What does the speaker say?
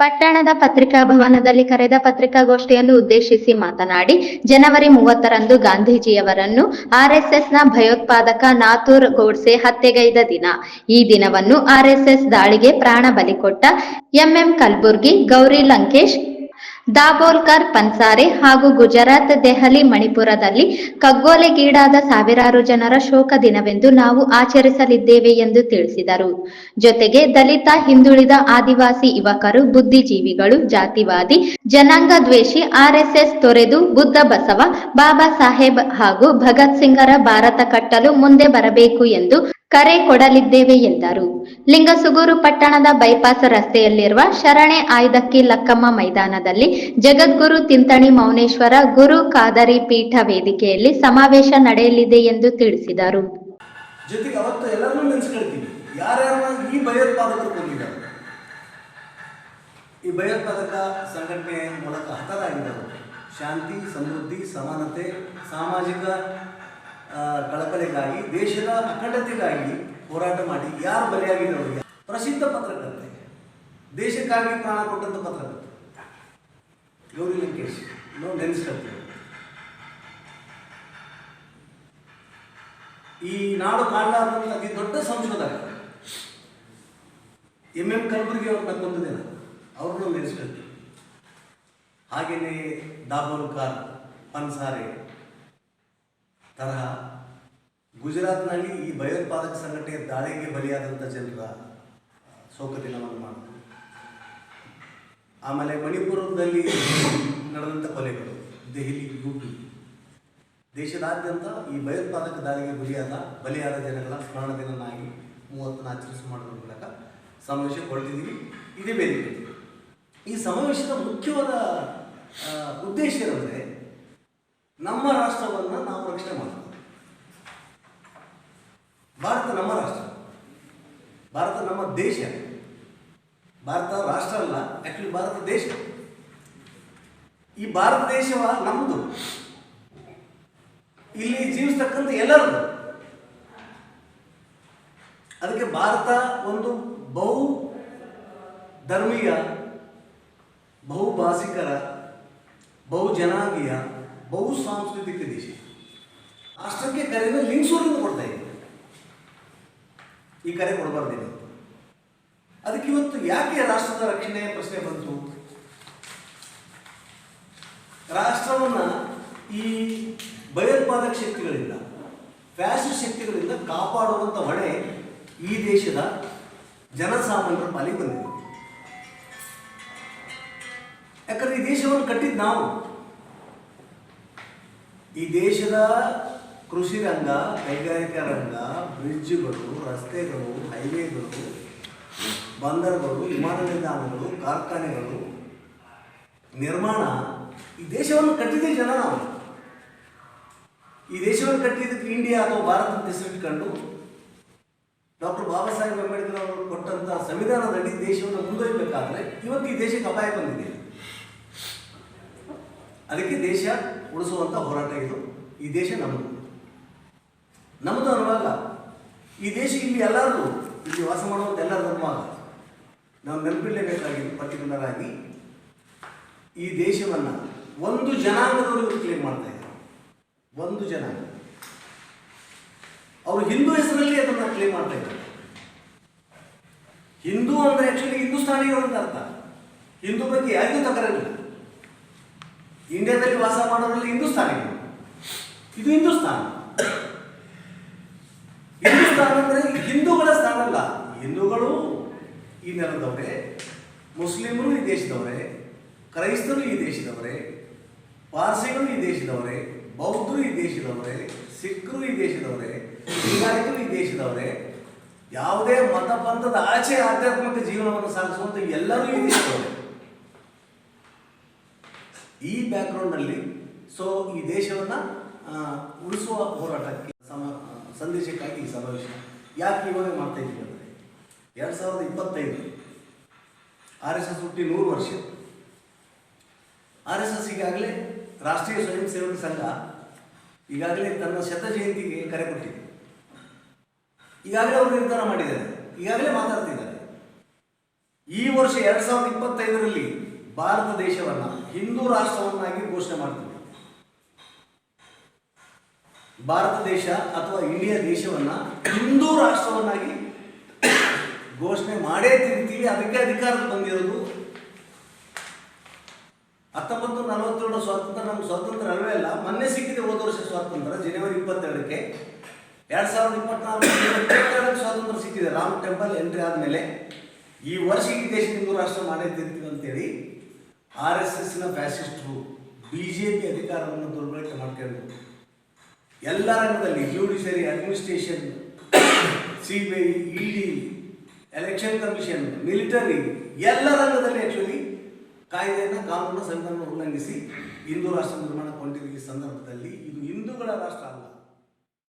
ಪಟ್ಟಣದ ಪತ್ರಿಕಾ ಭವನದಲ್ಲಿ ಕರೆದ ಪತ್ರಿಕಾಗೋಷ್ಠಿಯನ್ನು ಉದ್ದೇಶಿಸಿ ಮಾತನಾಡಿ, ಜನವರಿ ಮೂವತ್ತರಂದು ಗಾಂಧೀಜಿಯವರನ್ನು ಆರ್ಎಸ್ಎಸ್ನ ಭಯೋತ್ಪಾದಕ ನಾಥೂರ್ ಗೋಡ್ಸೆ ಹತ್ಯೆಗೈದ ದಿನ. ಈ ದಿನವನ್ನು ಆರ್ಎಸ್ಎಸ್ ದಾಳಿಗೆ ಪ್ರಾಣ ಬಲಿಕೊಟ್ಟ ಎಂಎಂ ಕಲ್ಬುರ್ಗಿ ಗೌರಿ ಲಂಕೇಶ್ ದಾಬೋಲ್ಕರ್ ಪನ್ಸಾರೆ ಹಾಗೂ ಗುಜರಾತ್, ದೆಹಲಿ, ಮಣಿಪುರದಲ್ಲಿ ಕಗ್ಗೋಲೆಗೀಡಾದ ಸಾವಿರಾರು ಜನರ ಶೋಕ ದಿನವೆಂದು ನಾವು ಆಚರಿಸಲಿದ್ದೇವೆ ಎಂದು ತಿಳಿಸಿದರು. ಜೊತೆಗೆ ದಲಿತ, ಹಿಂದುಳಿದ ಆದಿವಾಸಿ ಯುವಕರು, ಬುದ್ಧಿಜೀವಿಗಳು, ಜಾತಿವಾದಿ, ಜನಾಂಗ ದ್ವೇಷಿ ಆರ್ಎಸ್ಎಸ್ ತೊರೆದು ಬುದ್ಧ ಬಸವ, ಬಾಬಾ ಸಾಹೇಬ್ ಹಾಗೂ ಭಗತ್ ಸಿಂಗರ ಭಾರತ ಕಟ್ಟಲು ಮುಂದೆ ಬರಬೇಕು ಎಂದು ಕರೆ ಕೊಡಲಿದ್ದೇವೆ ಎಂದರು. ಲಿಂಗಸುಗೂರು ಪಟ್ಟಣದ ಬೈಪಾಸ್ ರಸ್ತೆಯಲ್ಲಿರುವ ಶರಣೆ ಆಯ್ದಕ್ಕಿ ಲಕ್ಕಮ್ಮ ಮೈದಾನದಲ್ಲಿ ಜಗದ್ಗುರು ತಿಂತಣಿ ಮೌನೇಶ್ವರ ಗುರು ಕಾದರಿ ಪೀಠ ವೇದಿಕೆಯಲ್ಲಿ ಸಮಾವೇಶ ನಡೆಯಲಿದೆ ಎಂದು ತಿಳಿಸಿದರು. ಜೊತೆಗೆ ಅವತ್ತು ಎಲ್ಲರನ್ನೂ ನೆನೆಸ್ಕೊಳ್ತೀವಿ ಯಾರ್ಯಾರನ್ನ ಈ ಭಯೋತ್ಪಾದಕರು ಕೊಂದಿದ್ದಾರೆ? ಈ ಭಯೋತ್ಪಾದಕ ಸಂಘಟನೆ ಮೂಲಕ ಹತರಾಗಿದ್ದಾರೆ. ಶಾಂತಿ, ಸಮೃದ್ಧಿ, ಸಮಾನತೆ, ಸಾಮಾಜಿಕ ಕಳಕಳಿಗಾಗಿ, ದೇಶದ ಅಖಂಡತೆಗಾಗಿ ಹೋರಾಟ ಮಾಡಿ. ಯಾರು ಬಲಿಯಾಗಿದ್ದವರಿಗೆ ಪ್ರಸಿದ್ಧ ಪತ್ರಕರ್ತೆ. ದೇಶಕ್ಕಾಗಿ ಪ್ರಾಣ ಕೊಟ್ಟಂತ ಪತ್ರಕರ್ತೆ. ಗೌರಿ ಲಂಕೇಶ್. ನಾವು ನೆನೆಸ್ಕೊಳ್ತೀವಿ ಈ ನಾಡು ಕಾಣಲಾರ್ದಂಥ ಅತಿ ದೊಡ್ಡ ಸಂಶೋಧಕ. ಎಂ ಎಂ ಕಲಬುರ್ಗಿ ಅವ್ರನ್ನ ಕೊಂದಿದೆ ನಾನು. ಅವ್ರನ್ನೂ ನೆನೆಸ್ಕೊಳ್ತೀವಿ ಹಾಗೆಯೇ ದಾಬೋಲ್ಕರ್, ಪನ್ಸಾರೆ ತರಹ ಗುಜರಾತ್ನಲ್ಲಿ ಈ ಭಯೋತ್ಪಾದಕ ಸಂಘಟನೆಯ ದಾಳಿಗೆ ಬಲಿಯಾದಂಥ ಜನರ ಶೋಕ ದಿನವನ್ನು ಮಾಡಿದ್ರು ಆಮೇಲೆ ಮಣಿಪುರದಲ್ಲಿ ನಡೆದಂಥ ಕೊಲೆಗಳು, ದೆಹಲಿ ಯುಪಿ ದೇಶದಾದ್ಯಂತ ಈ ಭಯೋತ್ಪಾದಕ ದಾಳಿಗೆ ಬಲಿಯಾದ ಬಲಿಯಾದ ಜನಗಳ ಸ್ಮರಣ ದಿನನಾಗಿ ಮೂವತ್ತನ್ನು ಆಚರಿಸಿ ಮಾಡುವ ಮೂಲಕ ಸಮಾವೇಶಗೊಳ್ತಿದ್ದೀವಿ ಇದೇ ಬೇರೆ ಈ ಸಮಾವೇಶದ ಮುಖ್ಯವಾದ ಉದ್ದೇಶ ಏನಂದರೆ ನಮ್ಮ ರಾಷ್ಟ್ರವನ್ನು ನಾವು ರಕ್ಷಣೆ ಮಾಡಬೇಕು. ಭಾರತ ನಮ್ಮ ರಾಷ್ಟ್ರ. ಭಾರತ ನಮ್ಮ ದೇಶ. ಭಾರತ ರಾಷ್ಟ್ರ ಅಲ್ಲ ಆ್ಯಕ್ಚುಲಿ ಭಾರತ ದೇಶ. ಈ ಭಾರತ ದೇಶವ ನಮ್ಮದು ಇಲ್ಲಿ ಜೀವಿಸ್ತಕ್ಕಂಥ ಎಲ್ಲರದು. ಅದಕ್ಕೆ ಭಾರತ ಒಂದು ಬಹು ಧರ್ಮೀಯ ಬಹುಭಾಷಿಕರ ಬಹು ಜನಾಂಗೀಯ ಬಹು ಸಾಂಸ್ಕೃತಿಕ ದೇಶ. ರಾಷ್ಟ್ರಕ್ಕೆ ಕರೆಯನ್ನು ಲಿಂಗ್ಸೂರಿಂದ ಕೊಡ್ತಾ ಈ ಕರೆ ಕೊಡಬಾರ್ದೇನು. ಅದಕ್ಕೆ ಇವತ್ತು ಯಾಕೆ ರಾಷ್ಟ್ರದ ರಕ್ಷಣೆ ಪ್ರಶ್ನೆ ಬಂತು? ರಾಷ್ಟ್ರವನ್ನ ಈ ಭಯೋತ್ಪಾದಕ ಶಕ್ತಿಗಳಿಂದ ಫ್ಯಾಸಿಸ್ಟ್ ಶಕ್ತಿಗಳಿಂದ ಕಾಪಾಡುವಂಥ ಹೊಣೆ ಈ ದೇಶದ ಜನಸಾಮಾನ್ಯರ ಪಾಲಿಗೆ ಬಂದಿದೆ. ಯಾಕಂದ್ರೆ ಈ ದೇಶವನ್ನು ಕಟ್ಟಿದ್ದು ನಾವು. ಈ ದೇಶದ ಕೃಷಿ ರಂಗ, ಕೈಗಾರಿಕಾ ರಂಗ, ಬ್ರಿಡ್ಜ್ಗಳು, ರಸ್ತೆಗಳು, ಹೈವೇಗಳು, ಬಂದರುಗಳು, ವಿಮಾನ ನಿಲ್ದಾಣಗಳು, ಕಾರ್ಖಾನೆಗಳು, ನಿರ್ಮಾಣ ಈ ದೇಶವನ್ನು ಕಟ್ಟಿದ ಜನ ನಾವು. ಈ ದೇಶವನ್ನು ಕಟ್ಟಿದ್ದಕ್ಕೆ ಇಂಡಿಯಾ ಅಥವಾ ಭಾರತ ಹೆಸರಿಟ್ಕೊಂಡು ಡಾಕ್ಟರ್ ಬಾಬಾ ಸಾಹೇಬ್ ಅಂಬೇಡ್ಕರ್ ಅವರು ಕೊಟ್ಟಂತಹ ಸಂವಿಧಾನದಡಿ ದೇಶವನ್ನು ಮುಂದುವರಿಬೇಕಾದ್ರೆ ಇವತ್ತು ಈ ದೇಶಕ್ಕೆ ಅಪಾಯ ಬಂದಿದೆ. ಅದಕ್ಕೆ ದೇಶ ಉಳಿಸುವಂಥ ಹೋರಾಟ ಇದು. ಈ ದೇಶ ನಮ್ಮದು. ನಮ್ಮದು ಅನ್ನುವಾಗ, ಈ ದೇಶ ಇಲ್ಲಿ ಎಲ್ಲರೂ ಇಲ್ಲಿ ವಾಸ ಮಾಡುವಂಥ ಎಲ್ಲರೂ ಧರ್ಮವಾಗ ನಾವು ನೆನಪಿಡಲೇಬೇಕಾಗಿದೆ ಪರ್ಟಿಕ್ಯುಲರ್ ಆಗಿ ಈ ದೇಶವನ್ನು ಒಂದು ಜನಾಂಗದವರು ಕ್ಲೇಮ್ ಮಾಡ್ತಾ ಇದ್ದಾರೆ. ಒಂದು ಜನಾಂಗ. ಅವರು ಹಿಂದೂ ಹೆಸರಲ್ಲಿ ಅದನ್ನು ಕ್ಲೇಮ್ ಮಾಡ್ತಾ ಇದ್ದಾರೆ. ಹಿಂದೂ ಅಂದ್ರೆ ಆಕ್ಚುಲಿ ಹಿಂದೂಸ್ತಾನಿಯವರು ಅಂತ ಅರ್ಥ. ಹಿಂದೂ ಬಗ್ಗೆ ಯಾರಿಗೂ ತಕರಾರಿಲ್ಲ. ಇಂಡಿಯಾದಲ್ಲಿ ವಾಸ ಮಾಡೋದ್ರಲ್ಲಿ ಹಿಂದೂಸ್ತಾನಿಗಳು ಇದು. ಹಿಂದೂಸ್ತಾನ. ಹಿಂದೂಸ್ತಾನ ಅಂದ್ರೆ ಹಿಂದೂಗಳ ಸ್ಥಾನ ಅಲ್ಲ. ಹಿಂದೂಗಳು ಈ ನೆಲದವರೇ, ಮುಸ್ಲಿಮರು ಈ ದೇಶದವರೇ, ಕ್ರೈಸ್ತರು ಈ ದೇಶದವರೇ, ಪಾರ್ಸಿಗಳು ಈ ದೇಶದವರೇ, ಬೌದ್ಧರು ಈ ದೇಶದವರೇ ಸಿಖ್ರು ಈ ದೇಶದವರೇ ಲಿಂಗಾಯತರು ಈ ದೇಶದವರೇ, ಯಾವುದೇ ಮತ ಪಂಥದ ಆಚೆ ಆಧ್ಯಾತ್ಮಿಕ ಜೀವನವನ್ನು ಸಾಗಿಸುವಂತ ಎಲ್ಲರೂ ಈ ದೇಶದವರೇ. ಈ ಬ್ಯಾಕ್ಗ್ರೌಂಡ್ನಲ್ಲಿ ಸೊ ಈ ದೇಶವನ್ನು ಉಳಿಸುವ ಹೋರಾಟಕ್ಕೆ ಸಮ, ಸಂದೇಶಕ್ಕಾಗಿ ಈ ಸಮಾವೇಶ. ಯಾಕೆ ಇವಾಗ ಮಾಡ್ತಾ ಇದ್ದೀವಿ ಅಂದರೆ, ಎರಡು ಸಾವಿರದ ಇಪ್ಪತ್ತೈದು, ಆರ್ ಎಸ್ ಎಸ್ ಹುಟ್ಟಿ ನೂರು ವರ್ಷ. ಆರ್ ಎಸ್ ಎಸ್ ಈಗಾಗಲೇ ರಾಷ್ಟ್ರೀಯ ಸ್ವಯಂ ಸೇವಕ ಸಂಘ ಈಗಾಗಲೇ ತನ್ನ ಶತ ಜಯಂತಿಗೆ ಕರೆ ಕೊಟ್ಟಿದೆ. ಈಗಾಗಲೇ ಅವರು ನಿರ್ಧಾರ ಮಾಡಿದ್ದಾರೆ. ಈಗಾಗಲೇ ಮಾತಾಡ್ತಿದ್ದಾರೆ. ಈ ವರ್ಷ ಎರಡು ಸಾವಿರದ ಇಪ್ಪತ್ತೈದರಲ್ಲಿ ಭಾರತ ದೇಶವನ್ನ, ಹಿಂದೂ ರಾಷ್ಟ್ರವನ್ನಾಗಿ ಘೋಷಣೆ ಮಾಡ್ತೀವಿ. ಭಾರತ ದೇಶ ಅಥವಾ ಇಂಡಿಯಾ ದೇಶವನ್ನ ಹಿಂದೂ ರಾಷ್ಟ್ರವನ್ನಾಗಿ ಘೋಷಣೆ ಮಾಡೇ ತಿಂತೀವಿ. ಅದಕ್ಕೆ ಅಧಿಕಾರಕ್ಕೆ ಬಂದಿರೋದು ಹತ್ತೊಂಬತ್ತು ನಲವತ್ತೇಳು ಸ್ವಾತಂತ್ರ್ಯ, ನಮ್ಗೆ ಸ್ವಾತಂತ್ರ್ಯ ಅಲ್ವೇ ಅಲ್ಲ, ಮೊನ್ನೆ ಸಿಕ್ಕಿದೆ ಹೋದ ವರ್ಷ ಸ್ವಾತಂತ್ರ್ಯ, ಜನವರಿ ಇಪ್ಪತ್ತೆರಡಕ್ಕೆ. ಎರಡ್ ಸಾವಿರದ ಇಪ್ಪತ್ನಾಲ್ಕು ಸ್ವಾತಂತ್ರ್ಯ ಸಿಕ್ಕಿದೆ. ರಾಮ್ ಟೆಂಪಲ್ ಎಂಟ್ರಿ ಆದಮೇಲೆ ಈ ವರ್ಷ ಈ ದೇಶ ಹಿಂದೂ ರಾಷ್ಟ್ರ ಮಾಡೇ ತಿಂತೀವಿ ಅಂತೇಳಿ ಆರ್ ಎಸ್ ಎಸ್ನ ಫ್ಯಾಸಿಸ್ಟ್ರು ಬಿ ಜೆ ಪಿ ಅಧಿಕಾರವನ್ನು ದುರ್ಬಳಕೆ ಮಾಡ್ಕೊಂಡು ಎಲ್ಲ ರಂಗದಲ್ಲಿ judiciary administration C B I ED election commission military ಎಲ್ಲ ರಂಗದಲ್ಲಿ ಆ್ಯಕ್ಚುಲಿ ಕಾಯ್ದೆಯನ್ನು, ಕಾನೂನು ಸಂಘವನ್ನು ಉಲ್ಲಂಘಿಸಿ ಹಿಂದೂ ರಾಷ್ಟ್ರ ನಿರ್ಮಾಣ ಈ ಸಂದರ್ಭದಲ್ಲಿ ಇದು ಹಿಂದೂಗಳ ರಾಷ್ಟ್ರ ಅಲ್ಲ.